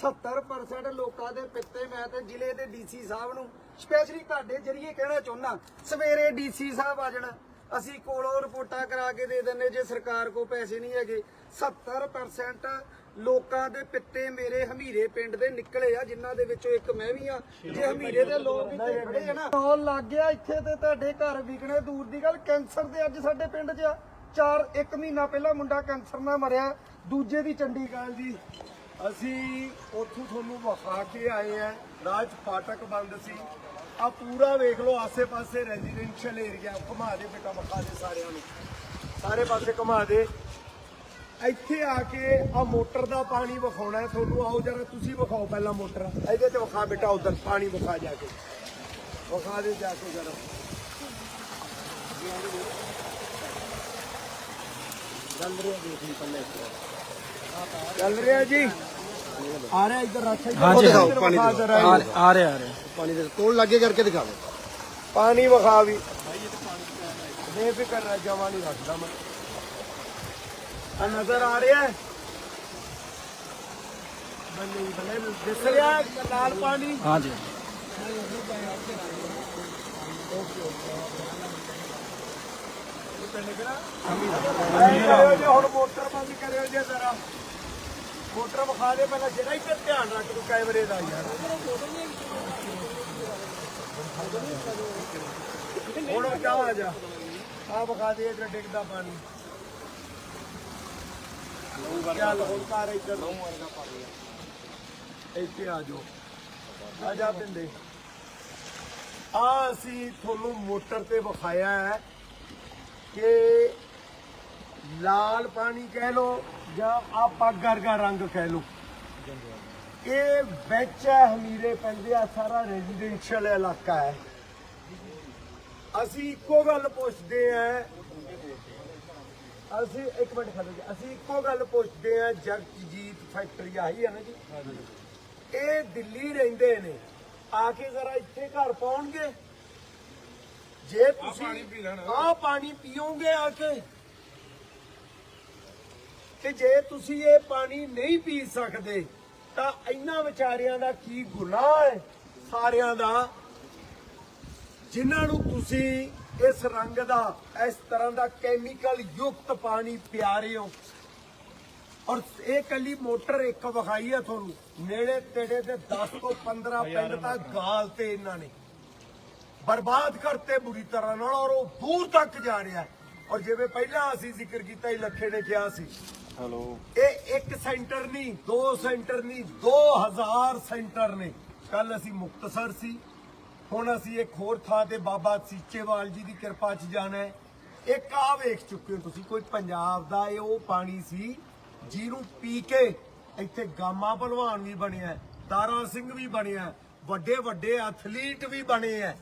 70% ਲੋਕਾਂ ਦੇ ਪਿੱਤੇ ਮੈਂ ਤੇ ਜ਼ਿਲ੍ਹੇ ਦੇ ਡੀਸੀ ਸਾਹਿਬ ਨੂੰ। ਸਪੈਸ਼ਲੀ ਤੁਹਾਡੇ ਜਰੀਏ ਕਹਿਣਾ ਚਾਹੁੰਦਾ, ਸਵੇਰੇ ਡੀਸੀ ਸਾਹਿਬ ਆ ਜਾਣਾ। ਅਸੀਂ ਕੋਲੋਂ ਰਿਪੋਰਟਾਂ ਕਰਾ ਕੇ ਦੇ ਦਿੰਨੇ ਜੇ ਸਰਕਾਰ ਕੋ ਪੈਸੇ ਨਹੀਂ ਹੈਗੇ। 70% ਲੋਕਾਂ ਦੇ ਪਿੱਤੇ ਮੇਰੇ ਹਮੀਰੇ ਪਿੰਡ ਦੇ ਨਿਕਲੇ ਆ, ਜਿਨ੍ਹਾਂ ਦੇ ਵਿੱਚੋਂ ਇੱਕ ਮੈਂ ਵੀ ਆ। ਜੇ ਹਮੀਰੇ ਦੇ ਲੋਕ ਇੱਥੇ ਖੜੇ ਆ ਨਾ, ਉਹ ਲੱਗ ਗਿਆ ਇੱਥੇ ਤੇ ਤੁਹਾਡੇ ਘਰ ਵਿਕਣੇ ਦੂਰ ਦੀ ਗੱਲ, ਕੈਂਸਰ ਦੇ ਅੱਜ ਸਾਡੇ ਪਿੰਡ 'ਚ ਆ। ਚਾਰ, ਇੱਕ ਮਹੀਨਾ ਪਹਿਲਾਂ ਮੁੰਡਾ ਕੈਂਸਰ ਨਾਲ ਮਰਿਆ, ਦੂਜੇ ਦੀ ਚੰਡੀਗੜ੍ਹ ਜੀ ਅਸੀਂ ਉੱਥੋਂ ਤੁਹਾਨੂੰ ਵਿਖਾ ਕੇ ਆਏ ਆ ਰਾਜ ਫਾਟਕ ਬੰਦ ਸੀ। ਆ ਪੂਰਾ ਵੇਖ ਲਓ, ਆਸੇ-ਪਾਸੇ ਰੈਜ਼ੀਡੈਂਸ਼ੀਅਲ ਏਰੀਆ ਘੁਮਾ ਦੇ ਬੇਟਾ, ਵਿਖਾ ਦੇ ਸਾਰਿਆਂ ਨੂੰ। ਸਾਰੇ ਪਾਸੇ ਘੁਮਾ ਦੇ। ਇੱਥੇ ਆ ਕੇ ਆ ਮੋਟਰ ਦਾ ਪਾਣੀ ਵਿਖਾਉਣਾ ਤੁਹਾਨੂੰ। ਆਓ ਜਰਾ ਤੁਸੀਂ ਵਿਖਾਓ ਪਹਿਲਾਂ ਮੋਟਰ। ਇਹਦੇ ਤੇ ਵਿਖਾ ਬੇਟਾ ਉਧਰ, ਪਾਣੀ ਵਿਖਾ ਜਾ ਕੇ। ਵਿਖਾ ਦੇ ਜਾ ਕੇ ਜਰਾ। ਚੱਲ ਰਿਹਾ ਦੇਖ ਲਈ ਪੱਲੇ ਚੱਲ ਰਿਹਾ ਜੀ। ਆ ਰਿਹਾ ਇੱਧਰ ਰੱਖ ਹਾਂਜੀ, ਇੱਧਰ ਹਾਂ, ਪਾਣੀ ਆ ਦੇ ਆ ਰਿਹਾ ਆ ਰਿਹਾ। ਪਾਣੀ ਦੇ ਤੋੜ ਲੱਗੇ ਕਰਕੇ ਦਿਖਾਵੇ ਪਾਣੀ ਵਿਖਾ ਵੀ। ਬੇਫਿਕਰ ਰਹਿ ਜਮਾ ਨਹੀਂ ਰੱਖਦਾ ਮੈਂ। ਆ ਨਜ਼ਰ ਆ ਰਿਹਾ ਹੈ। ਬੰਦੇ ਬੰਦੇ ਦਿਸ ਰਿਹਾ ਲਾਲ ਪਾਣੀ। ਹਾਂਜੀ। ਕਰਿਓ ਜੀ ਹੁਣ ਮੋਟਰ ਬੰਦ ਕਰਿਓ ਜੀ ਜ਼ਰਾ। ਮੋਟਰ ਵਿਖਾ ਦੇ ਪਹਿਲਾਂ ਜਿਹੜਾ ਇੱਥੇ ਧਿਆਨ ਰੱਖ ਤੂੰ ਕੈਮਰੇ ਦਾ ਯਾਰ। ਹੁਣ ਕਿਆ ਆ ਜਾ। ਆ ਵਿਖਾ ਦੇ ਇੱਧਰ ਡਿੱਗਦਾ ਪਾਣੀ। ਚੱਲ ਹੁਣ ਕਰ ਇੱਧਰ ਇੱਥੇ ਆ ਜਾਓ। ਆ ਜਾ ਪਿੰਦੇ ਆ ਅਸੀਂ ਤੁਹਾਨੂੰ ਮੋਟਰ ਤੇ ਵਿਖਾਇਆ ਹੈ ਕਿ ਲਾਲ ਪਾਣੀ ਕਹਿ ਲੋ ਜਾਂ ਆਪਾਂ ਗਰਗਾ ਰੰਗ ਕਹਿ ਲੋ ਇਹ ਵਿੱਚ ਹੈ ਹਮੀਰੇ ਪੈਂਦੇ ਆ ਸਾਰਾ ਰੈਜ਼ੀਡੈਂਸ਼ੀਅਲ ਇਲਾਕਾ ਹੈ। ਅਸੀਂ ਇੱਕੋ ਗੱਲ ਪੁੱਛਦੇ ਆ। ਅਸੀਂ ਇੱਕ ਮਿੰਟ ਖੜੋ ਜੀ। ਅਸੀਂ ਇੱਕੋ ਗੱਲ ਪੁੱਛਦੇ ਆ ਜਗਜੀਤ ਫੈਕਟਰੀ ਆਹੀ ਹੈ ਨਾ ਜੀ। ਇਹ ਦਿੱਲੀ ਰਹਿੰਦੇ ਨੇ। ਆ ਕੇ ਜ਼ਰਾ ਇੱਥੇ ਘਰ ਪਾਉਣਗੇ। ਜੇ ਤੁਸੀਂ ਆ ਪਾਣੀ ਪੀਓਗੇ ਆ ਕੇ। ਤੇ ਜੇ ਤੁਸੀਂ ਇਹ ਪਾਣੀ ਨਹੀਂ ਪੀ ਸਕਦੇ ਤਾਂ ਇਹਨਾਂ ਵਿਚਾਰਿਆਂ ਦਾ ਕੀ ਗੁਨਾਹ ਹੈ? ਸਾਰਿਆਂ ਦਾ। ਜਿਨ੍ਹਾਂ ਨੂੰ ਤੁਸੀਂ ਇਸ ਰੰਗ ਦਾ ਇਸ ਤਰ੍ਹਾਂ ਦਾ ਕੈਮੀਕਲ ਯੁਕਤ ਪਾਣੀ ਪਿਆ ਰਹੇ ਹੋ। ਔਰ ਇਹ ਕੱਲੀ ਮੋਟਰ ਇੱਕ ਵਿਖਾਈ ਹੈ ਤੁਹਾਨੂੰ। ਨੇੜੇ ਤੇੜੇ ਤੇ 10 ਤੋਂ 15 ਪਿੰਡ ਤੱਕ ਗਾਲ ਤੇ ਇਹਨਾਂ ਨੇ। ਬਰਬਾਦ ਕਰਤੇ ਬੁਰੀ ਤਰ੍ਹਾਂ ਨਾਲ ਔਰ ਉਹ ਦੂਰ ਤੱਕ ਜਾ ਰਿਹਾ। ਹੈ। ਔਰ ਜਿਵੇਂ ਪਹਿਲਾਂ ਅਸੀਂ ਜ਼ਿਕਰ ਕੀਤਾ ਹੀ ਲੱਖੇ ਨੇ ਕਿਹਾ ਸੀ। ਹਲੋ। ਇਹ ਇੱਕ ਸੈਂਟਰ ਨਹੀਂ ਦੋ ਸੈਂਟਰ ਨਹੀਂ 2000 ਸੈਂਟਰ ਨੇ। ਕੱਲ ਅਸੀਂ ਮੁਕਤਸਰ ਸੀ ਹੁਣ ਅਸੀਂ ਇੱਕ ਹੋਰ ਥਾਂ ਤੇ ਬਾਬਾ ਸੀਚੇਵਾਲ ਜੀ ਦੀ ਕਿਰਪਾ 'ਚ ਜਾਣਾ ਹੈ। ਇੱਕ ਆ ਵੇਖ ਚੁੱਕੇ ਹੋ ਤੁਸੀਂ ਕੋਈ ਪੰਜਾਬ ਦਾ ਇਹ ਉਹ ਪਾਣੀ ਸੀ ਜਿਹਨੂੰ ਪੀ ਕੇ ਇੱਥੇ ਗਾਮਾ ਭਲਵਾਨ ਵੀ ਬਣਿਆ ਦਾਰਾ ਸਿੰਘ ਵੀ ਬਣਿਆ ਵੱਡੇ ਵੱਡੇ ਐਥਲੀਟ ਵੀ ਬਣੇ ਆ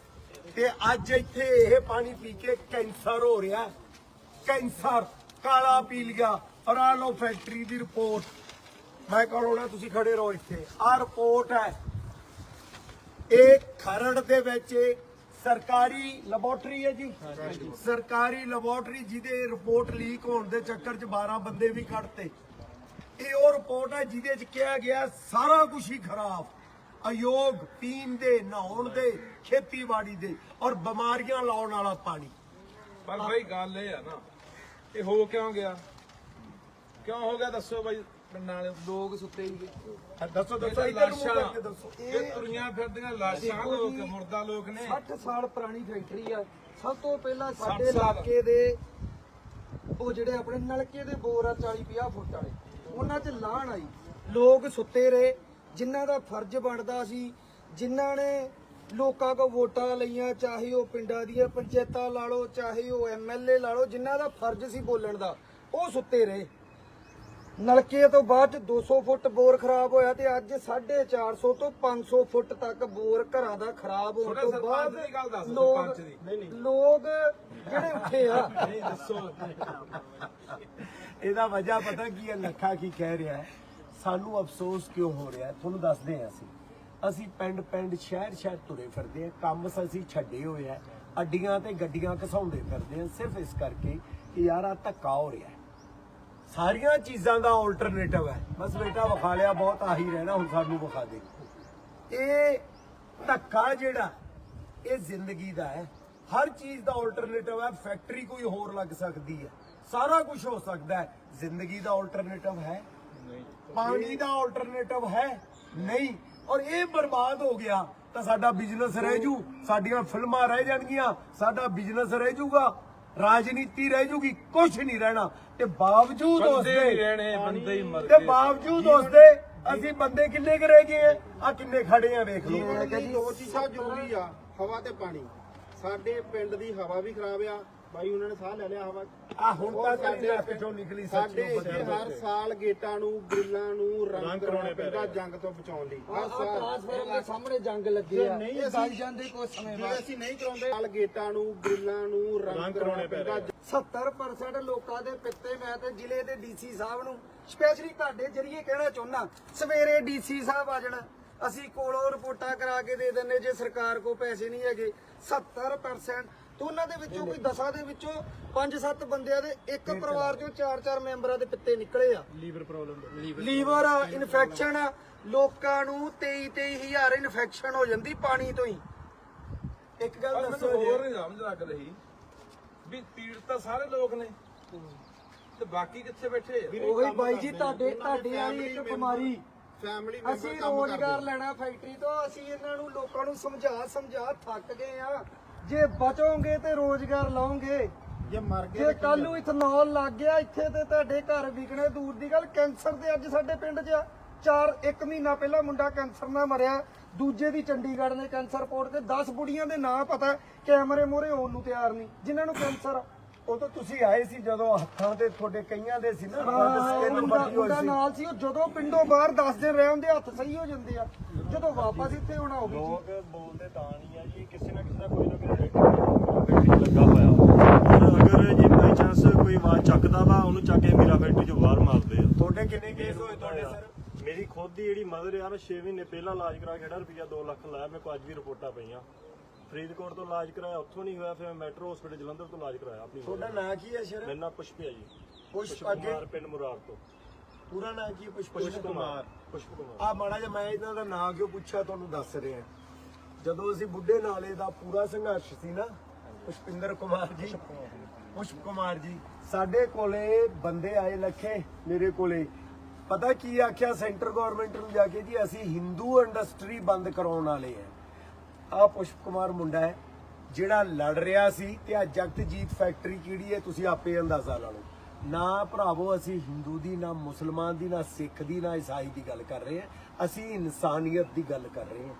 ਤੇ ਅੱਜ ਇੱਥੇ ਇਹ ਪਾਣੀ ਪੀ ਕੇ ਕੈਂਸਰ ਹੋ ਰਿਹਾ। ਕੈਂਸਰ, ਕਾਲਾ ਪੀ ਔਰ ਆ ਲੋ ਫੈਕਟਰੀ ਦੀ ਰਿਪੋਰਟ। ਮੈਂ ਕਹਣਾ ਤੁਸੀਂ ਖੜੇ ਰਹੋ ਇੱਥੇ। ਆ ਰਿਪੋਰਟ ਹੈ। ਇਹ ਖਰੜ ਦੇ ਵਿੱਚ ਸਰਕਾਰੀ ਲੈਬੋਰਟਰੀ ਹੈ ਜੀ। ਸਰਕਾਰੀ ਲੈਬੋਰਟਰੀ ਜਿਹਦੇ ਰਿਪੋਰਟ ਲੀਕ ਹੋਣ ਦੇ ਚੱਕਰ 'ਚ 12 ਬੰਦੇ ਵੀ ਕੱਢਤੇ। ਇਹ ਉਹ ਰਿਪੋਰਟ ਹੈ ਜਿਹਦੇ 'ਚ ਕਿਹਾ ਗਿਆ ਸਾਰਾ ਕੁਝ ਹੀ ਖਰਾਬ। ਅਯੋਗ, ਪੀਣ ਦੇ, ਨਹਾਉਣ ਦੇ, ਖੇਤੀਬਾੜੀ ਦੇ ਔਰ ਬਿਮਾਰੀਆਂ ਲਾਉਣ ਵਾਲਾ ਪਾਣੀ। ਪਰ ਭਾਈ ਗੱਲ ਇਹ ਆ ਨਾ ਇਹ ਹੋ ਕਿਉਂ ਗਿਆ? ਕਿਉਂ ਹੋ ਗਿਆ? ਦੱਸੋ ਭਾਈ ਪਿੰਡਾਂ ਵਾਲੇ ਲੋਕ ਸੁੱਤੇ ਹੀ ਦੱਸੋ ਦੱਸੋ ਇੱਧਰ ਨੂੰ ਦੱਸੋ। ਇਹ ਤੁਰੀਆਂ ਫਿਰਦੀਆਂ ਲਾਸ਼ਾਂ ਦੇਖੋ ਲੋਕ ਜੀ, ਮੁਰਦਾ ਲੋਕ ਨੇ। 60 ਸਾਲ ਪੁਰਾਣੀ ਫੈਕਟਰੀ ਆ। ਸਭ ਤੋਂ ਪਹਿਲਾਂ 60 ਸਾਡੇ ਸਾਲ। ਇਲਾਕੇ ਦੇ ਉਹ ਜਿਹੜੇ ਆਪਣੇ ਨਲਕੇ ਦੇ ਬੋਰ ਆ 40 50 ਫੁੱਟ ਵਾਲੇ ਉਹਨਾਂ 'ਚ ਲਾਹਣ ਆਈ। ਲੋਕ ਸੁੱਤੇ ਰਹੇ। ਜਿਨ੍ਹਾਂ ਦਾ ਫਰਜ਼ ਬਣਦਾ ਸੀ ਜਿਨ੍ਹਾਂ ਨੇ ਲੋਕਾਂ ਕੋ ਵੋਟਾਂ ਲਈਆਂ ਚਾਹੇ ਉਹ ਪਿੰਡਾਂ ਦੀਆਂ ਪੰਚਾਇਤਾਂ ਲਾ ਲਓ ਚਾਹੇ ਉਹ ਐਮਐਲਏ ਲਾ ਲਓ ਜਿਨ੍ਹਾਂ ਦਾ ਫਰਜ਼ ਸੀ ਬੋਲਣ ਦਾ ਉਹ ਸੁੱਤੇ ਰਹੇ। ਨਲਕੇ ਤੋਂ ਬਾਅਦ 'ਚ 200 ਫੁੱਟ ਬੋਰ ਖਰਾਬ ਹੋਇਆ ਤੇ ਅੱਜ 450 ਤੋਂ 500 ਫੁੱਟ ਤੱਕ ਬੋਰ ਘਰਾਂ ਦਾ ਖਰਾਬ ਹੋਣ ਤੋਂ ਬਾਅਦ ਸਰਪੰਚ ਦੀ ਗੱਲ ਦੱਸ, ਲੋਕ ਜਿਹੜੇ ਉੱਠੇ ਆ। ਨਹੀਂ ਦੱਸੋ। ਇਹਦਾ ਵਜ੍ਹਾ ਪਤਾ ਕੀ ਹੈ? ਲੱਖਾ ਕੀ ਕਹਿ ਰਿਹਾ ਹੈ? ਸਾਨੂੰ ਅਫਸੋਸ ਕਿਉਂ ਹੋ ਰਿਹਾ ਤੁਹਾਨੂੰ ਦੱਸਦੇ ਹਾਂ ਅਸੀਂ। ਅਸੀਂ ਪਿੰਡ ਪਿੰਡ ਸ਼ਹਿਰ ਸ਼ਹਿਰ ਤੁਰੇ ਫਿਰਦੇ ਆ ਕੰਮ ਅਸੀਂ ਛੱਡੇ ਹੋਏ ਆ ਅੱਡੀਆਂ ਤੇ ਗੱਡੀਆਂ ਘਸਾਉਂਦੇ ਫਿਰਦੇ ਆ ਸਿਰਫ ਇਸ ਕਰਕੇ ਕਿ ਯਾਰ ਆ ਧੱਕਾ ਹੋ ਰਿਹਾ ਸਾਰੀਆਂ ਚੀਜ਼ਾਂ ਦਾ ਆਲਟਰਨੇਟਿਵ ਹੈ। ਬਸ ਬੇਟਾ ਵਿਖਾ ਲਿਆ ਬਹੁਤ ਆਹੀ ਰਹਿਣਾ ਹੁਣ ਸਾਨੂੰ ਵਿਖਾ ਦੇ। ਇਹ ਧੱਕਾ ਜਿਹੜਾ ਇਹ ਜ਼ਿੰਦਗੀ ਦਾ ਹੈ। ਹਰ ਚੀਜ਼ ਦਾ ਆਲਟਰਨੇਟਿਵ ਹੈ ਫੈਕਟਰੀ ਕੋਈ ਹੋਰ ਲੱਗ ਸਕਦੀ ਹੈ। ਸਾਰਾ ਕੁਝ ਹੋ ਸਕਦਾ ਹੈ। ਜ਼ਿੰਦਗੀ ਦਾ ਆਲਟਰਨੇਟਿਵ ਹੈ। ਪਾਣੀ ਦਾ ਆਲਟਰਨੇਟਿਵ ਹੈ। ਨਹੀਂ। ਔਰ ਇਹ ਬਰਬਾਦ ਹੋ ਗਿਆ ਤਾਂ ਸਾਡਾ ਬਿਜ਼ਨਸ ਰਹਿ ਜੂ ਸਾਡੀਆਂ ਫਿਲਮਾਂ ਰਹਿ ਜਾਣਗੀਆਂ ਸਾਡਾ ਬਿਜ਼ਨਸ ਰਹਿ ਜੂਗਾ ਰਾਜਨੀਤੀ ਰਹਿ ਜੂਗੀ ਕੁਝ ਨਹੀਂ ਰਹਿਣਾ। ਤੇ ਬਾਵਜੂਦ ਉਸ ਬੰਦੇ ਹੀ ਦੇ ਰਹਿਣੇ ਬੰਦੇ ਹੀ ਮਰ ਤੇ ਬਾਵਜੂਦ ਉਸ ਦੇ ਅਸੀਂ ਬੰਦੇ ਕਿੰਨੇ ਕੁ ਰਹਿ ਗਏ ਆ? ਕਿੰਨੇ ਖੜੇ ਆ ਵੇਖ ਲਓ। ਦੋ ਚੀਜ਼ਾਂ ਜ਼ਰੂਰੀ ਆ ਹਵਾ ਤੇ ਪਾਣੀ। ਸਾਡੇ ਪਿੰਡ ਦੀ ਹਵਾ ਵੀ ਖਰਾਬ ਆ ਬਾਈ ਉਹਨਾਂ ਨੇ ਸਾਹ ਲੈ ਲਿਆ ਹਵਾ ਆ ਹੁਣ ਤੱਕ ਸਾਡੇ- ਚੋਂ ਨਿਕਲੀ ਸੱਚ ਸਾਡੇ ਨੂੰ ਇੱਥੇ ਹਰ ਸਾਲ ਗੇਟਾਂ ਨੂੰ ਗ੍ਰਿਲਾਂ ਨੂੰ ਰੰਗ ਕਰਾਉਣਾ ਪੈਂਦਾ ਜੰਗ ਤੋਂ ਬਚਾਉਣ ਲਈ। ਹਰ ਸਾਲ ਟ੍ਰਾਂਸਫਾਰਮਰ ਦੇ ਸਾਹਮਣੇ ਜੰਗ ਲੱਗੀ ਆ। ਨਹੀਂ ਇਹ ਅਸੀਂ- ਜਾਂਦੇ ਕੁਝ ਸਮੇਂ ਜੇ ਬਾਅਦ। ਅਸੀਂ ਨਹੀਂ ਕਰਾਉਂਦੇ ਸਾਲ ਗੇਟਾਂ ਨੂੰ ਗ੍ਰਿਲਾਂ ਨੂੰ ਰੰਗ ਕਰਾਉਣਾ ਪੈਂਦਾ 70% ਲੋਕਾਂ ਦੇ ਪਿੱਤੇ ਮੈਂ ਤੇ ਜ਼ਿਲ੍ਹੇ ਦੇ ਡੀਸੀ ਸਾਹਿਬ ਨੂੰ ਸਪੈਸ਼ਲੀ ਤੁਹਾਡੇ ਜਰੀਏ ਕਹਿਣਾ ਚਾਹੁੰਦਾ ਸਵੇਰੇ ਡੀਸੀ ਸਾਹਿਬ ਆ ਜਾਣ। ਅਸੀਂ ਕੋਲੋਂ ਰਿਪੋਰਟਾਂ ਕਰਾ ਕੇ ਦੇ ਦਿੰਨੇ ਜੇ ਸਰਕਾਰ ਕੋ ਪੈਸੇ ਨਹੀਂ ਹੈਗੇ। 70% ਤੇ ਉਹਨਾਂ ਦੇ ਵਿੱਚੋਂ ਕੋਈ 10 ਦੇ ਵਿੱਚੋਂ 5-7 ਬੰਦਿਆਂ ਦੇ ਇੱਕ ਪਰਿਵਾਰ ਚੋਂ 4-4 ਮੈਂਬਰਾਂ ਦੇ ਪਿੱਤੇ ਨਿਕਲੇ ਆ। ਲੀਵਰ ਪ੍ਰੋਬਲਮ ਲੀਵਰ ਇਨਫੈਕਸ਼ਨ ਲੋਕਾਂ ਨੂੰ 23-23 ਹਜ਼ਾਰ ਇਨਫੈਕਸ਼ਨ ਹੋ ਜਾਂਦੀ ਪਾਣੀ ਤੋਂ ਹੀ। ਇੱਕ ਗੱਲ ਦੱਸੋ ਹੋਰ ਨਹੀਂ ਸਮਝ ਲੱਗ ਰਹੀ ਵੀ ਪੀੜਤ ਤਾਂ ਸਾਰੇ ਲੋਕ ਨੇ। ਤੇ ਬਾਕੀ ਕਿੱਥੇ ਬੈਠੇ ਉਹੀ ਬਾਈ ਜੀ ਤੁਹਾਡੇ ਤੁਹਾਡੇ ਵਾਲੀ ਇੱਕ ਬਿਮਾਰੀ। ਫੈਮਿਲੀ ਅਸੀਂ ਰੋਜ਼ਗਾਰ ਲੈਣਾ ਫੈਕਟਰੀ ਤੋਂ ਅਸੀਂ ਇਹਨਾਂ ਨੂੰ ਲੋਕਾਂ ਨੂੰ ਸਮਝਾ ਸਮਝਾ ਥੱਕ ਗਏ ਆ। ਜੇ ਬਚੋਗੇ ਤੇ ਰੋਜ਼ਗਾਰ ਲਾਓਗੇ। ਜੇ ਮਰ ਗਏ ਜੇ ਕੱਲ ਨੂੰ ਇਥਨੋਲ ਲੱਗ ਗਿਆ ਇੱਥੇ ਤੇ ਤੁਹਾਡੇ ਘਰ ਵਿਕਣੇ ਦੂਰ ਦੀ ਗੱਲ ਕੈਂਸਰ ਤੇ ਅੱਜ ਸਾਡੇ ਪਿੰਡ 'ਚ ਆ। ਚਾਰ ਇੱਕ ਮਹੀਨਾ ਪਹਿਲਾਂ ਮੁੰਡਾ ਕੈਂਸਰ ਨਾਲ ਮਰਿਆ ਦੂਜੇ ਦੀ ਚੰਡੀਗੜ੍ਹ ਨੇ ਕੈਂਸਰ ਰਿਪੋਰਟ ਤੇ। 10 ਬੁੜੀਆਂ ਦੇ ਨਾਂ ਪਤਾ ਕੈਮਰੇ ਮੋਰੇ ਆਉਣ ਨੂੰ ਤਿਆਰ ਨਹੀਂ ਜਿਨ੍ਹਾਂ ਨੂੰ ਕੈਂਸਰ। ਉਹ ਤਾਂ ਤੁਸੀਂ ਆਏ ਸੀ ਜਦੋਂ ਹੱਥਾਂ ਤੇ ਤੁਹਾਡੇ ਕਈਆਂ ਦੇ ਸੀ ਨਾ ਸਕਿਨ ਵੱਡੀ ਹੋਈ ਮੁੰਡਾ ਸੀ। ਨਾਲ ਸੀ ਉਹ ਜਦੋਂ ਪਿੰਡੋਂ ਬਾਹਰ 10 ਦਿਨ ਰਹਿ ਹੁੰਦੇ ਹੱਥ ਸਹੀ ਹੋ ਜਾਂਦੇ ਆ। ਜਦੋਂ ਵਾਪਸ ਇੱਥੇ ਆਉਣਾ ਹੋਵੇ ਜੀ। ਲੋਕ ਬੋਲਦੇ ਤਾਂ ਨਹੀਂ ਆ ਜੀ ਕਿਸੇ ਨਾ ਕਿਸੇ ਦਾ ਕੋਈ ਨਾ ਕੋਈ ਫੈਕਟਰੀ ਲੱਗਾ ਹੋਇਆ ਔਰ ਅਗਰ ਜੇ ਬਾਈ ਚਾਂਸ ਕੋਈ ਆਵਾਜ਼ ਚੱਕਦਾ ਵਾ ਉਹਨੂੰ ਚੱਕ ਕੇ ਮੇਰਾ ਫੈਕਟਰੀ ਚੋਂ ਬਾਹਰ ਮਾਰਦੇ ਆ। ਤੁਹਾਡੇ ਕਿੰਨੇ ਕੇਸ ਹੋਏ ਤੁਹਾਡੇ ਸਰ ਮੇਰੀ ਖੁਦ ਦੀ ਜਿਹੜੀ ਮਦਰ ਆ ਨਾ 6 ਮਹੀਨੇ ਪਹਿਲਾਂ ਇਲਾਜ ਕਰਾ ਕੇ ਜਿਹੜਾ ਰੁਪਿਆ 2 ਲੱਖ ਲਾਇਆ ਮੇਰੇ ਕੋਲ ਅੱਜ ਵੀ ਰਿਪੋਰਟਾਂ ਪਈਆਂ। ਫਰੀਦਕੋਟ ਤੋਂ ਇਲਾਜ ਕਰਾਇਆ ਉੱਥੋਂ ਨਹੀਂ ਹੋਇਆ ਫਿਰ ਮੈਂ ਮੈਟਰੋ ਹਸਪੀਟਲ ਜਲੰਧਰ ਤੋਂ ਇਲਾਜ ਕਰਾਇਆ ਆਪਣੀ ਤੁਹਾਡਾ ਨਾਂ ਕੀ ਹੈ। ਸਰ ਮੇਰਾ ਨਾਮ ਪੁਸ਼ਪ ਹੈ ਜੀ ਪੁਸ਼ਪ ਅੱਗੇ। ਪਿੰਡ ਮੁਰਾਰ ਤੋਂ। ਪੂਰਾ ਨਾਂ ਕੀ ਹੈ ਪੁਸ਼ਪ ਕੁਮਾਰ। ਆ ਮਾੜਾ ਜਿਹਾ ਮੈਂ ਇਹਨਾਂ ਦਾ ਨਾਂ ਕਿਉਂ ਪੁੱਛਿਆ ਤੁਹਾਨੂੰ ਦੱਸ ਰਿਹਾ ਜਦੋਂ ਅਸੀਂ ਬੁੱਢੇ ਨਾਲੇ ਦਾ ਪੂਰਾ ਸੰਘਰਸ਼ ਸੀ ਨਾ, ਪੁਸ਼ਪਿੰਦਰ ਕੁਮਾਰ ਜੀ, ਪੁਸ਼ਪ ਕੁਮਾਰ ਜੀ, ਸਾਡੇ ਕੋਲੇ ਬੰਦੇ ਆਏ ਲੱਖੇ ਮੇਰੇ ਕੋਲੇ। ਪਤਾ ਕੀ ਆਖਿਆ ਸੈਂਟਰ ਗਵਰਨਮੈਂਟ ਨੂੰ ਜਾ ਕੇ ਜੀ, ਅਸੀਂ ਹਿੰਦੂ ਇੰਡਸਟਰੀ ਬੰਦ ਕਰਾਉਣ ਵਾਲੇ ਆ ਆ ਪੁਸ਼ਪ ਕੁਮਾਰ ਮੁੰਡਾ ਹੈ, ਜਿਹੜਾ ਲੜ ਰਿਹਾ ਸੀ ਤੇ ਆ ਜਗਤਜੀਤ ਫੈਕਟਰੀ ਕਿਹੜੀ ਹੈ, ਤੁਸੀਂ ਆਪੇ ਅੰਦਾਜ਼ਾ ਲਾ ਲਓ। ਨਾ ਭਰਾਵੋ, ਅਸੀਂ ਹਿੰਦੂ ਦੀ, ਨਾ ਮੁਸਲਮਾਨ ਦੀ, ਨਾ ਸਿੱਖ ਦੀ, ਨਾ ਈਸਾਈ ਦੀ ਗੱਲ ਕਰ ਰਹੇ ਹਾਂ। ਅਸੀਂ ਇਨਸਾਨੀਅਤ ਦੀ ਗੱਲ ਕਰ ਰਹੇ ਹਾਂ।